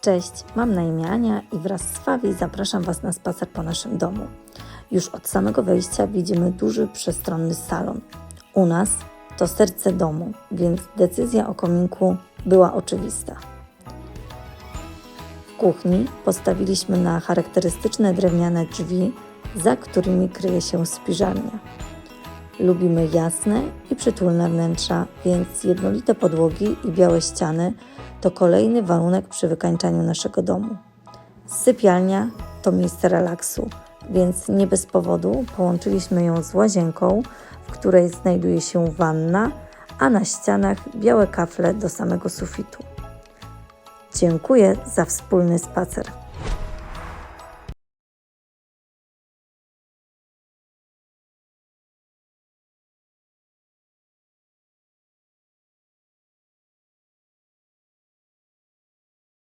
Cześć, mam na imię Ania i wraz z Fawi zapraszam Was na spacer po naszym domu. Już od samego wejścia widzimy duży, przestronny salon. U nas to serce domu, więc decyzja o kominku była oczywista. W kuchni postawiliśmy na charakterystyczne drewniane drzwi, za którymi kryje się spiżarnia. Lubimy jasne i przytulne wnętrza, więc jednolite podłogi i białe ściany to kolejny warunek przy wykańczaniu naszego domu. Sypialnia to miejsce relaksu, więc nie bez powodu połączyliśmy ją z łazienką, w której znajduje się wanna, a na ścianach białe kafle do samego sufitu. Dziękuję za wspólny spacer.